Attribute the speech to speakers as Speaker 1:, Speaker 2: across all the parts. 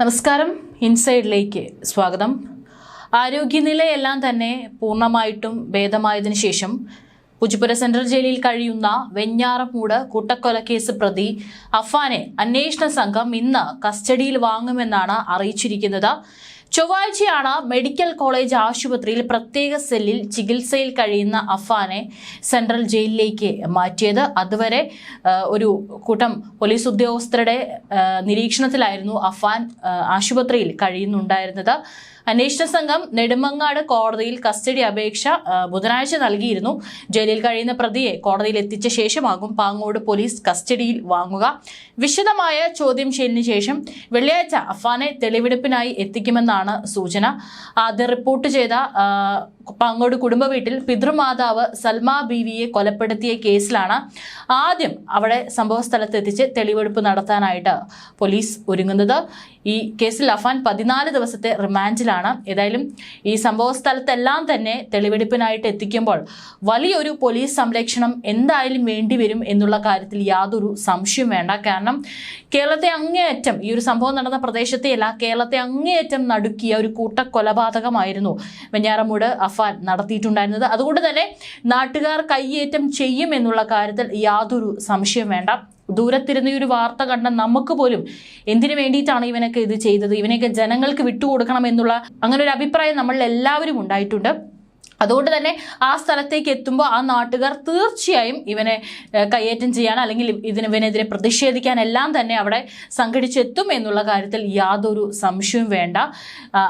Speaker 1: നമസ്കാരം. ഇൻസൈഡിലേക്ക് സ്വാഗതം. ആരോഗ്യനിലയെല്ലാം തന്നെ പൂർണമായിട്ടും ഭേദമായതിനു ശേഷം പുജിപ്പുര സെൻട്രൽ ജയിലിൽ കഴിയുന്ന വെഞ്ഞാറമൂട് കൂട്ടക്കൊലക്കേസ് പ്രതി അഫാനെ അന്വേഷണ സംഘം ഇന്ന് കസ്റ്റഡിയിൽ വാങ്ങുമെന്നാണ് അറിയിച്ചിരിക്കുന്നത്. ചൊവ്വാഴ്ചയാണ് മെഡിക്കൽ കോളേജ് ആശുപത്രിയിൽ പ്രത്യേക സെല്ലിൽ ചികിത്സയിൽ കഴിയുന്ന അഫാനെ സെൻട്രൽ ജയിലിലേക്ക് മാറ്റിയത്. അതുവരെ ഒരു കൂട്ടം പോലീസ് ഉദ്യോഗസ്ഥരുടെ നിരീക്ഷണത്തിലായിരുന്നു അഫാൻ ആശുപത്രിയിൽ കഴിയുന്നുണ്ടായിരുന്നത്. അന്വേഷണ സംഘം നെടുമങ്ങാട് കോടതിയിൽ കസ്റ്റഡി അപേക്ഷ ബുധനാഴ്ച നൽകിയിരുന്നു. ജയിലിൽ കഴിയുന്ന പ്രതിയെ കോടതിയിൽ എത്തിച്ച ശേഷമാകും പാങ്ങോട് പോലീസ് കസ്റ്റഡിയിൽ വാങ്ങുക. വിശദമായ ചോദ്യം ചെയ്യലിന് ശേഷം വെള്ളിയാഴ്ച അഫാനെ തെളിവെടുപ്പിനായി എത്തിക്കുമെന്നാണ് സൂചന. ആദ്യം റിപ്പോർട്ട് ചെയ്ത പാങ്ങോട് കുടുംബ വീട്ടിൽ പിതൃമാതാവ് സൽമ ബീവിയെ കൊലപ്പെടുത്തിയ കേസിലാണ് ആദ്യം അവിടെ സംഭവ സ്ഥലത്ത് എത്തിച്ച് തെളിവെടുപ്പ് നടത്താനായിട്ട് പോലീസ് ഒരുങ്ങുന്നത്. ഈ കേസിൽ അഫാൻ പതിനാല് ദിവസത്തെ റിമാൻഡിലാണ്. ഏതായാലും ഈ സംഭവ സ്ഥലത്തെല്ലാം തന്നെ തെളിവെടുപ്പിനായിട്ട് എത്തിക്കുമ്പോൾ വലിയൊരു പോലീസ് സംരക്ഷണം എന്തായാലും വേണ്ടിവരും എന്നുള്ള കാര്യത്തിൽ യാതൊരു സംശയം വേണ്ട. കാരണം കേരളത്തെ അങ്ങേയറ്റം ഈ ഒരു സംഭവം നടന്ന പ്രദേശത്തെയല്ല കേരളത്തെ അങ്ങേയറ്റം നടുക്കിയ ഒരു കൂട്ട കൊലപാതകമായിരുന്നു വെഞ്ഞാറമൂട് അഫാൻ നടത്തിയിട്ടുണ്ടായിരുന്നത്. അതുകൊണ്ട് തന്നെ നാട്ടുകാർ കയ്യേറ്റം ചെയ്യും എന്നുള്ള കാര്യത്തിൽ യാതൊരു സംശയം വേണ്ട. ദൂരത്തിരുന്ന് ഈ ഒരു വാർത്ത കണ്ട നമുക്ക് പോലും എന്തിനു വേണ്ടിയിട്ടാണ് ഇവനൊക്കെ ഇത് ചെയ്തത്? ഇവനെയൊക്കെ ജനങ്ങൾക്ക് വിട്ടുകൊടുക്കണം എന്നുള്ള അങ്ങനെ ഒരു അഭിപ്രായം നമ്മളിൽ എല്ലാവരും ഉണ്ടായിട്ടുണ്ട്. അതുകൊണ്ട് തന്നെ ആ സ്ഥലത്തേക്ക് എത്തുമ്പോൾ ആ നാട്ടുകാർ തീർച്ചയായും ഇവനെ കയ്യേറ്റം ചെയ്യാൻ അല്ലെങ്കിൽ ഇതിന് ഇവനെതിരെ പ്രതിഷേധിക്കാൻ എല്ലാം തന്നെ അവിടെ സംഘടിച്ചെത്തും എന്നുള്ള കാര്യത്തിൽ യാതൊരു സംശയവും വേണ്ട.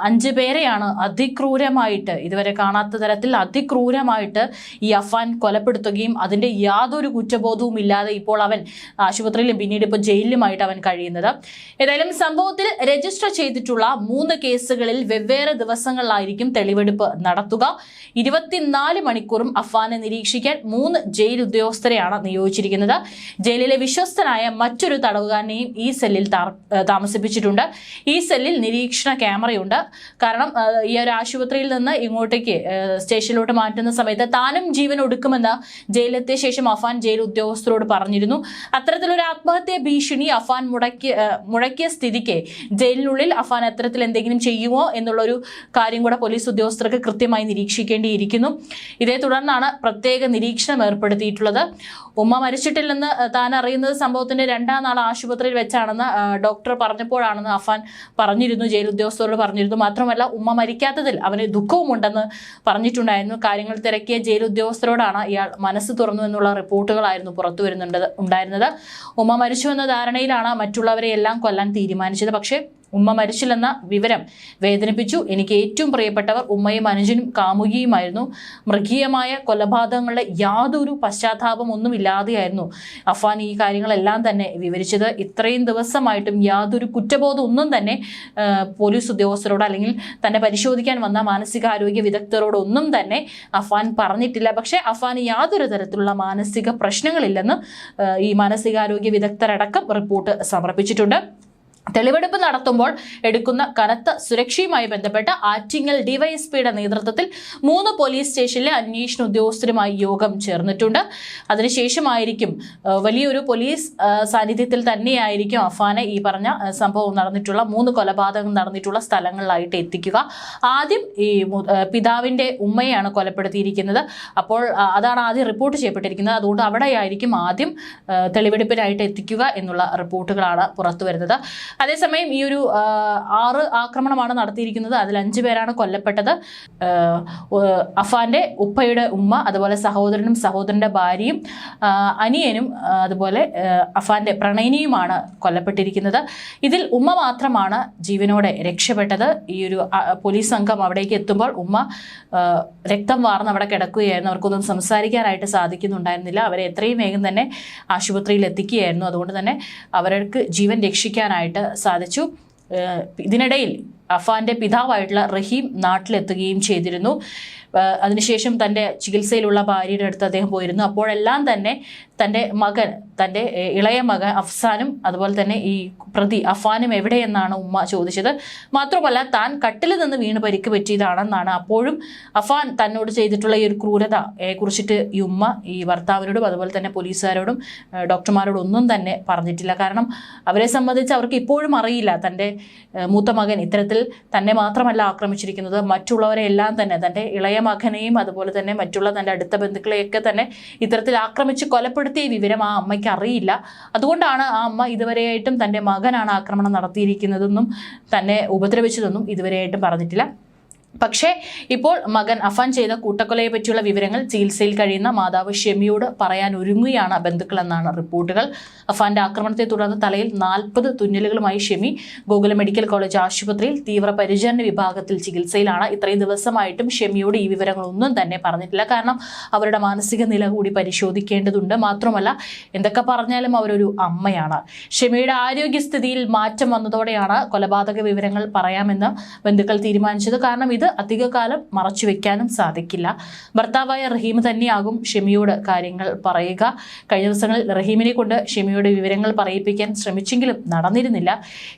Speaker 1: അഞ്ച് പേരെയാണ് അതിക്രൂരമായിട്ട് ഇതുവരെ കാണാത്ത തരത്തിൽ അതിക്രൂരമായിട്ട് ഈ അഫാൻ കൊലപ്പെടുത്തുകയും അതിന്റെ യാതൊരു കുറ്റബോധവും ഇല്ലാതെ ഇപ്പോൾ അവൻ ആശുപത്രിയിലും പിന്നീട് ഇപ്പോൾ ജയിലിലുമായിട്ട് അവൻ കഴിയുന്നത്. ഏതായാലും സംഭവത്തിൽ രജിസ്റ്റർ ചെയ്തിട്ടുള്ള മൂന്ന് കേസുകളിൽ വെവ്വേറെ ദിവസങ്ങളിലായിരിക്കും തെളിവെടുപ്പ് നടത്തുക. ഇരുപത്തിനാല് മണിക്കൂറും അഫാനെ നിരീക്ഷിക്കാൻ മൂന്ന് ജയിൽ ഉദ്യോഗസ്ഥരെയാണ് നിയോഗിച്ചിരിക്കുന്നത്. ജയിലിലെ വിശ്വസ്തനായ മറ്റൊരു തടവുകാരനെയും ഈ സെല്ലിൽ താമസിപ്പിച്ചിട്ടുണ്ട്. ഈ സെല്ലിൽ നിരീക്ഷണ ക്യാമറയുണ്ട്. കാരണം ഈ ഒരു ആശുപത്രിയിൽ നിന്ന് ഇങ്ങോട്ടേക്ക് സ്റ്റേഷനിലോട്ട് മാറ്റുന്ന സമയത്ത് താനും ജീവൻ ഒടുക്കുമെന്ന് ജയിലെത്തിയ ശേഷം അഫാൻ ജയിൽ ഉദ്യോഗസ്ഥരോട് പറഞ്ഞിരുന്നു. അത്തരത്തിലൊരു ആത്മഹത്യ ഭീഷണി അഫാൻ മുടക്കി മുടക്കിയ മുഴക്കിയ സ്ഥിതിക്ക് ജയിലിനുള്ളിൽ അഫാൻ അത്തരത്തിൽ എന്തെങ്കിലും ചെയ്യുമോ എന്നുള്ളൊരു കാര്യം കൂടെ പോലീസ് ഉദ്യോഗസ്ഥർക്ക് കൃത്യമായി നിരീക്ഷിക്കേണ്ടിയിരിക്കുന്നു ഇതേ തുടർന്നാണ് പ്രത്യേക നിരീക്ഷണം ഏർപ്പെടുത്തിയിട്ടുള്ളത്. ഉമ്മ മരിച്ചിട്ടില്ലെന്ന് താൻ അറിയുന്നത് സംഭവത്തിന്റെ രണ്ടാം നാൾ ആശുപത്രിയിൽ വെച്ചാണെന്ന് ഡോക്ടർ പറഞ്ഞപ്പോഴാണെന്ന് അഫാൻ പറഞ്ഞിരുന്നു ജയിൽ ഉദ്യോഗസ്ഥരോട് പറഞ്ഞിരുന്നു. മാത്രമല്ല ഉമ്മ മരിക്കാത്തതിൽ അവന് ദുഃഖവുമുണ്ടെന്ന് പറഞ്ഞിട്ടുണ്ടായിരുന്നു. കാര്യങ്ങൾ തിരക്കിയ ജയിൽ ഉദ്യോഗസ്ഥരോടാണ് ഇയാൾ മനസ്സ് തുറന്നു എന്നുള്ള റിപ്പോർട്ടുകളായിരുന്നു പുറത്തു വരുന്നുണ്ട് ഉണ്ടായിരുന്നത്. ഉമ്മ മരിച്ചു എന്ന ധാരണയിലാണ് മറ്റുള്ളവരെ എല്ലാം കൊല്ലാൻ തീരുമാനിച്ചത്. പക്ഷേ ഉമ്മ മരിച്ചില്ലെന്ന വിവരം വേദനിപ്പിച്ചു. എനിക്ക് ഏറ്റവും പ്രിയപ്പെട്ടവർ ഉമ്മയും അനുജനും കാമുകിയുമായിരുന്നു. മൃഗീയമായ കൊലപാതകങ്ങളുടെ യാതൊരു പശ്ചാത്താപം ഒന്നുമില്ലാതെയായിരുന്നു അഫാൻ ഈ കാര്യങ്ങളെല്ലാം തന്നെ വിവരിച്ചത്. ഇത്രയും ദിവസമായിട്ടും യാതൊരു കുറ്റബോധം ഒന്നും തന്നെ പോലീസ് ഉദ്യോഗസ്ഥരോട് അല്ലെങ്കിൽ തന്നെ പരിശോധിക്കാൻ വന്ന മാനസികാരോഗ്യ വിദഗ്ധരോടൊന്നും തന്നെ അഫാൻ പറഞ്ഞിട്ടില്ല. പക്ഷേ അഫാൻ യാതൊരു തരത്തിലുള്ള മാനസിക പ്രശ്നങ്ങളില്ലെന്ന് ഈ മാനസികാരോഗ്യ വിദഗ്ധരടക്കം റിപ്പോർട്ട് സമർപ്പിച്ചിട്ടുണ്ട്. തെളിവെടുപ്പ് നടത്തുമ്പോൾ എടുക്കുന്ന കനത്ത സുരക്ഷയുമായി ബന്ധപ്പെട്ട് ആറ്റിങ്ങൽ ഡിവൈഎസ്പിയുടെ നേതൃത്വത്തിൽ മൂന്ന് പോലീസ് സ്റ്റേഷനിലെ അന്വേഷണ ഉദ്യോഗസ്ഥരുമായി യോഗം ചേർന്നിട്ടുണ്ട്. അതിനുശേഷമായിരിക്കും വലിയൊരു പോലീസ് സാന്നിധ്യത്തിൽ തന്നെയായിരിക്കും അഫാനെ ഈ പറഞ്ഞ സംഭവം നടന്നിട്ടുള്ള മൂന്ന് കൊലപാതകം നടന്നിട്ടുള്ള സ്ഥലങ്ങളിലായിട്ട് എത്തിക്കുക. ആദ്യം ഈ പിതാവിന്റെ ഉമ്മയാണ് കൊലപ്പെടുത്തിയിരിക്കുന്നത്. അപ്പോൾ അതാണ് ആദ്യം റിപ്പോർട്ട് ചെയ്യപ്പെട്ടിരിക്കുന്നത്. അതുകൊണ്ട് അവിടെയായിരിക്കും ആദ്യം തെളിവെടുപ്പിനായിട്ട് എത്തിക്കുക എന്നുള്ള റിപ്പോർട്ടുകളാണ് പുറത്തു വരുന്നത്. അതേസമയം ഈ ഒരു ആറ് ആക്രമണമാണ് നടത്തിയിരിക്കുന്നത്. അതിൽ അഞ്ചു പേരാണ് കൊല്ലപ്പെട്ടത്. അഫാന്റെ ഉപ്പയുടെ ഉമ്മ അതുപോലെ സഹോദരനും സഹോദരന്റെ ഭാര്യയും അനിയനും അതുപോലെ അഫാന്റെ പ്രണയിനിയുമാണ് കൊല്ലപ്പെട്ടിരിക്കുന്നത്. ഇതിൽ ഉമ്മ മാത്രമാണ് ജീവനോടെ രക്ഷപ്പെട്ടത്. ഈ ഒരു പോലീസ് സംഘം അവിടേക്ക് എത്തുമ്പോൾ ഉമ്മ രക്തം വാർന്ന് അവിടെ കിടക്കുകയായിരുന്നു. അവർക്കൊന്നും സംസാരിക്കാനായിട്ട് സാധിക്കുന്നുണ്ടായിരുന്നില്ല. അവരെ എത്രയും വേഗം തന്നെ ആശുപത്രിയിൽ എത്തിക്കുകയായിരുന്നു. അതുകൊണ്ട് തന്നെ അവർക്ക് ജീവൻ രക്ഷിക്കാനായിട്ട് സാധിച്ചു. ഇതിനിടയിൽ അഫാന്റെ പിതാവായിട്ടുള്ള റഹീം നാട്ടിലെത്തുകയും ചെയ്തിരുന്നു. അതിനുശേഷം തന്റെ ചികിത്സയിലുള്ള ഭാര്യയുടെ അടുത്ത് അദ്ദേഹം പോയിരുന്നു. അപ്പോഴെല്ലാം തന്നെ തന്റെ മകൻ തന്റെ ഇളയ മകൻ അഫ്സാനും അതുപോലെ തന്നെ ഈ പ്രതി അഫാനും എവിടെയെന്നാണ് ഉമ്മ ചോദിച്ചത്. മാത്രമല്ല താൻ കട്ടിൽ നിന്ന് വീണ് പരിക്ക് പറ്റിയതാണെന്നാണ്. അപ്പോഴും അഫാൻ തന്നോട് ചെയ്തിട്ടുള്ള ഈ ഒരു ക്രൂരത കുറിച്ചിട്ട് ഈ ഉമ്മ ഈ ഭർത്താവിനോടും അതുപോലെ തന്നെ പോലീസുകാരോടും ഡോക്ടർമാരോടും ഒന്നും തന്നെ പറഞ്ഞിട്ടില്ല. കാരണം അവരെ സംബന്ധിച്ച് അവർക്ക് ഇപ്പോഴും അറിയില്ല തന്റെ മൂത്ത മകൻ ഇത്തരത്തിൽ തന്നെ മാത്രമല്ല ആക്രമിച്ചിരിക്കുന്നത് മറ്റുള്ളവരെ എല്ലാം തന്നെ തന്റെ ഇളയ മകനെയും അതുപോലെ തന്നെ മറ്റുള്ള തന്റെ അടുത്ത ബന്ധുക്കളെയൊക്കെ തന്നെ ഇത്തരത്തിൽ ആക്രമിച്ച് കൊലപ്പെടുത്തിയ വിവരം ആ അമ്മയ്ക്ക് അറിയില്ല. അതുകൊണ്ടാണ് ആ അമ്മ ഇതുവരെയായിട്ടും തന്റെ മകനാണ് ആക്രമണം നടത്തിയിരിക്കുന്നതെന്നും തന്നെ ഉപദ്രവിച്ചതെന്നും ഇതുവരെയായിട്ടും പറഞ്ഞിട്ടില്ല. പക്ഷേ ഇപ്പോൾ മകൻ അഫാൻ ചെയ്ത കൂട്ടക്കൊലയെ പറ്റിയുള്ള വിവരങ്ങൾ ചികിത്സയിൽ കഴിയുന്ന മാതാവ് ഷെമിയോട് പറയാൻ ഒരുങ്ങുകയാണ് ബന്ധുക്കളെന്നാണ് റിപ്പോർട്ടുകൾ. അഫാന്റെ ആക്രമണത്തെ തുടർന്ന് തലയിൽ നാൽപ്പത് തുന്നലുകളുമായി ഷെമി ഗോകുല മെഡിക്കൽ കോളേജ് ആശുപത്രിയിൽ തീവ്രപരിചരണ വിഭാഗത്തിൽ ചികിത്സയിലാണ്. ഇത്രയും ദിവസമായിട്ടും ഷെമിയോട് ഈ വിവരങ്ങളൊന്നും തന്നെ പറഞ്ഞിട്ടില്ല. കാരണം അവരുടെ മാനസിക നില കൂടി പരിശോധിക്കേണ്ടതുണ്ട്. മാത്രമല്ല എന്തൊക്കെ പറഞ്ഞാലും അവരൊരു അമ്മയാണ്. ഷെമിയുടെ ആരോഗ്യസ്ഥിതിയിൽ മാറ്റം വന്നതോടെയാണ് കൊലപാതക വിവരങ്ങൾ പറയാമെന്ന് ബന്ധുക്കൾ തീരുമാനിച്ചത്. കാരണം ഇത് അധികകാലം മറച്ചു വെക്കാനും സാധിക്കില്ല. ഭർത്താവായ റഹീം തന്നെയാകും ഷെമിയോട് കാര്യങ്ങൾ പറയുക. കഴിഞ്ഞ ദിവസങ്ങളിൽ റഹീമിനെ കൊണ്ട് ഷെമിയോട് വിവരങ്ങൾ പറയിപ്പിക്കാൻ ശ്രമിച്ചെങ്കിലും നടന്നിരുന്നില്ല.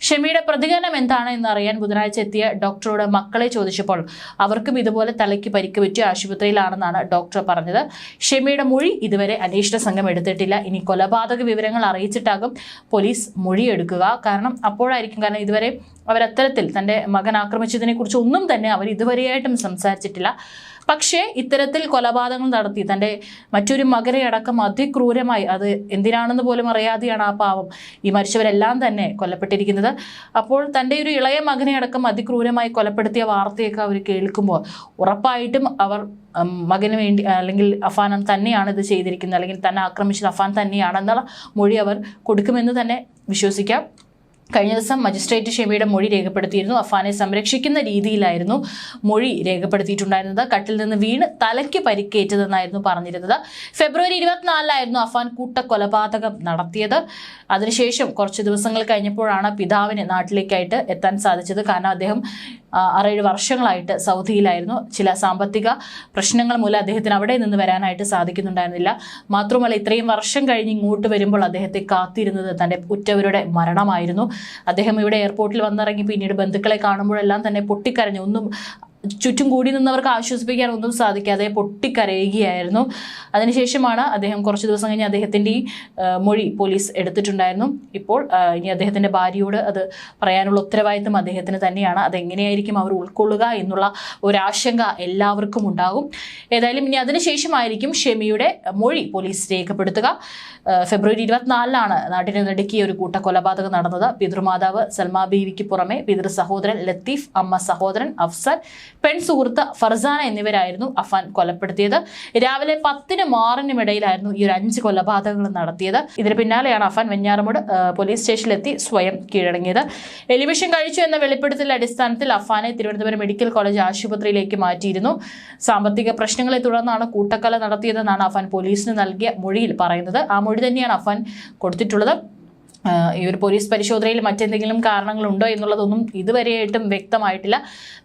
Speaker 1: ഷെമിയുടെ പ്രതികരണം എന്താണ് എന്ന് അറിയാൻ ബുധനാഴ്ച എത്തിയ ഡോക്ടറോട് മക്കളെ ചോദിച്ചപ്പോൾ അവർക്കും ഇതുപോലെ തലയ്ക്ക് പരിക്ക് പറ്റി ആശുപത്രിയിലാണെന്നാണ് ഡോക്ടർ പറഞ്ഞത്. ഷെമിയുടെ മൊഴി ഇതുവരെ അന്വേഷണ സംഘം എടുത്തിട്ടില്ല. ഇനി കൊലപാതക വിവരങ്ങൾ അറിയിച്ചിട്ടാകും പോലീസ് മൊഴിയെടുക്കുക കാരണം അപ്പോഴായിരിക്കും. കാരണം ഇതുവരെ അവരത്തരത്തിൽ തന്റെ മകൻ ആക്രമിച്ചതിനെ കുറിച്ച് ഒന്നും തന്നെ അവർ ഇതുവരെയായിട്ടും സംസാരിച്ചിട്ടില്ല. പക്ഷേ ഇത്തരത്തിൽ കൊലപാതകങ്ങൾ നടത്തി തന്റെ മറ്റൊരു മകനെ അടക്കം അതിക്രൂരമായി അത് എന്തിനാണെന്ന് പോലും അറിയാതെയാണ് ആ പാവം ഈ മരിച്ചവരെല്ലാം തന്നെ കൊല്ലപ്പെട്ടിരിക്കുന്നത്. അപ്പോൾ തന്റെ ഒരു ഇളയ മകനെ അടക്കം അതിക്രൂരമായി കൊലപ്പെടുത്തിയ വാർത്തയൊക്കെ അവർ കേൾക്കുമ്പോൾ ഉറപ്പായിട്ടും അവർ മകന് വേണ്ടി അല്ലെങ്കിൽ അഫാൻ തന്നെയാണ് ഇത് ചെയ്തിരിക്കുന്നത് അല്ലെങ്കിൽ തന്നെ ആക്രമിച്ചത് അഫാൻ തന്നെയാണെന്നുള്ള മൊഴി അവർ കൊടുക്കുമെന്ന് തന്നെ വിശ്വസിക്കാം. കഴിഞ്ഞ ദിവസം മജിസ്ട്രേറ്റ് ഷെമിയുടെ മൊഴി രേഖപ്പെടുത്തിയിരുന്നു. അഫാനെ സംരക്ഷിക്കുന്ന രീതിയിലായിരുന്നു മൊഴി രേഖപ്പെടുത്തിയിട്ടുണ്ടായിരുന്നത്. കട്ടിൽ നിന്ന് വീണ് തലയ്ക്ക് പരിക്കേറ്റതെന്നായിരുന്നു പറഞ്ഞിരുന്നത്. ഫെബ്രുവരി ഇരുപത്തിനാലിലായിരുന്നു അഫാൻ കൂട്ടക്കൊലപാതകം നടത്തിയത്. അതിനുശേഷം കുറച്ച് ദിവസങ്ങൾ കഴിഞ്ഞപ്പോഴാണ് പിതാവിന് നാട്ടിലേക്കായിട്ട് എത്താൻ സാധിച്ചത്. കാരണം അദ്ദേഹം ആറേഴ് വർഷങ്ങളായിട്ട് സൗദിയിലായിരുന്നു. ചില സാമ്പത്തിക പ്രശ്നങ്ങൾ മൂലം അദ്ദേഹത്തിന് അവിടെ നിന്ന് വരാനായിട്ട് സാധിക്കുന്നുണ്ടായിരുന്നില്ല. മാത്രമല്ല ഇത്രയും വർഷം കഴിഞ്ഞ് ഇങ്ങോട്ട് വരുമ്പോൾ അദ്ദേഹത്തെ കാത്തിരുന്നത് തന്റെ ഉറ്റവരുടെ മരണമായിരുന്നു. അദ്ദേഹം ഇവിടെ എയർപോർട്ടിൽ വന്നിറങ്ങി പിന്നീട് ബന്ധുക്കളെ കാണുമ്പോഴെല്ലാം തന്നെ പൊട്ടിക്കരഞ്ഞു. ഒന്നും ചുറ്റും കൂടി നിന്നവർക്ക് ആശ്വസിപ്പിക്കാൻ ഒന്നും സാധിക്കാതെ പൊട്ടിക്കരയുകയായിരുന്നു. അതിനുശേഷമാണ് അദ്ദേഹം കുറച്ച് ദിവസം കഴിഞ്ഞ് അദ്ദേഹത്തിന്റെ ഈ മൊഴി പോലീസ് എടുത്തിട്ടുണ്ടായിരുന്നു. ഇപ്പോൾ ഇനി അദ്ദേഹത്തിന്റെ ഭാര്യയോട് അത് പറയാനുള്ള ഉത്തരവാദിത്വം അദ്ദേഹത്തിന് തന്നെയാണ്. അതെങ്ങനെയായിരിക്കും അവർ ഉൾക്കൊള്ളുക എന്നുള്ള ഒരാശങ്ക എല്ലാവർക്കും ഉണ്ടാകും. ഏതായാലും ഇനി അതിനുശേഷമായിരിക്കും ഷെമിയുടെ മൊഴി പോലീസ് രേഖപ്പെടുത്തുക. ഫെബ്രുവരി ഇരുപത്തിനാലിനാണ് നാട്ടിനെ നടുക്കിയ ഒരു കൂട്ടക്കൊലപാതകം നടന്നത്. പിതൃമാതാവ് സൽമാ ബീവിക്ക് പുറമെ പിതൃ സഹോദരൻ ലത്തീഫ് അമ്മ സഹോദരൻ അഫ്സർ പെൺ സുഹൃത്ത് ഫർസാന എന്നിവരായിരുന്നു അഫാൻ കൊലപ്പെടുത്തിയത്. രാവിലെ പത്തിന് മാറിനുമിടയിലായിരുന്നു ഈ ഒരു അഞ്ച് കൊലപാതകങ്ങൾ നടത്തിയത്. ഇതിന് പിന്നാലെയാണ് അഫാൻ വെഞ്ഞാറമൂട് പോലീസ് സ്റ്റേഷനിലെത്തി സ്വയം കീഴടങ്ങിയത്. എലിവിഷൻ കഴിച്ചു എന്ന വെളിപ്പെടുത്തലിന്റെ അടിസ്ഥാനത്തിൽ അഫാനെ തിരുവനന്തപുരം മെഡിക്കൽ കോളേജ് ആശുപത്രിയിലേക്ക് മാറ്റിയിരുന്നു. സാമ്പത്തിക പ്രശ്നങ്ങളെ തുടർന്നാണ് കൂട്ടക്കൊല നടത്തിയതെന്നാണ് അഫാൻ പോലീസിന് നൽകിയ മൊഴിയിൽ പറയുന്നത്. ആ മൊഴി തന്നെയാണ് അഫാൻ കൊടുത്തിട്ടുള്ളത്. ഈ ഒരു പോലീസ് പരിശോധനയിൽ മറ്റെന്തെങ്കിലും കാരണങ്ങളുണ്ടോ എന്നുള്ളതൊന്നും ഇതുവരെയായിട്ടും വ്യക്തമായിട്ടില്ല.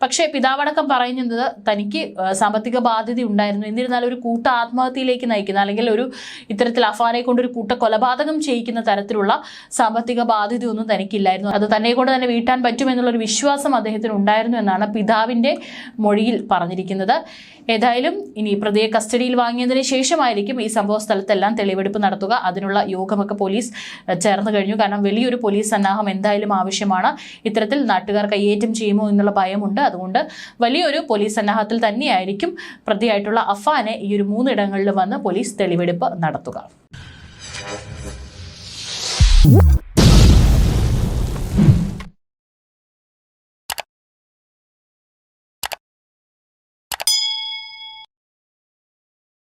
Speaker 1: പക്ഷേ പിതാവടക്കം പറയുന്നത് തനിക്ക് സാമ്പത്തിക ബാധ്യത ഉണ്ടായിരുന്നു. എന്നിരുന്നാലും ഒരു കൂട്ട ആത്മഹത്യയിലേക്ക് നയിക്കുന്ന അല്ലെങ്കിൽ ഒരു ഇത്തരത്തിൽ അഫാനെ കൊണ്ട് ഒരു കൂട്ട കൊലപാതകം ചെയ്യിക്കുന്ന തരത്തിലുള്ള സാമ്പത്തിക ബാധ്യത ഒന്നും തനിക്കില്ലായിരുന്നു. അത് തന്നെ കൊണ്ട് തന്നെ വീട്ടാൻ പറ്റുമെന്നുള്ളൊരു വിശ്വാസം അദ്ദേഹത്തിന് ഉണ്ടായിരുന്നു എന്നാണ് പിതാവിന്റെ മൊഴിയിൽ പറഞ്ഞിരിക്കുന്നത്. ഏതായാലും ഇനി പ്രതിയെ കസ്റ്റഡിയിൽ വാങ്ങിയതിന് ശേഷമായിരിക്കും ഈ സംഭവ സ്ഥലത്തെല്ലാം തെളിവെടുപ്പ് നടത്തുക. അതിനുള്ള യോഗമൊക്കെ പോലീസ് ചേർന്ന് കഴിഞ്ഞു. കാരണം വലിയൊരു പോലീസ് സന്നാഹം എന്തായാലും ആവശ്യമാണ്. ഇത്തരത്തിൽ നാട്ടുകാർ കയ്യേറ്റം ചെയ്യുമോ എന്നുള്ള ഭയമുണ്ട്. അതുകൊണ്ട് വലിയൊരു പോലീസ് സന്നാഹത്തിൽ തന്നെയായിരിക്കും പ്രതിയായിട്ടുള്ള അഫാനെ ഈ ഒരു മൂന്നിടങ്ങളിൽ വന്ന് പോലീസ് തെളിവെടുപ്പ് നടത്തുക.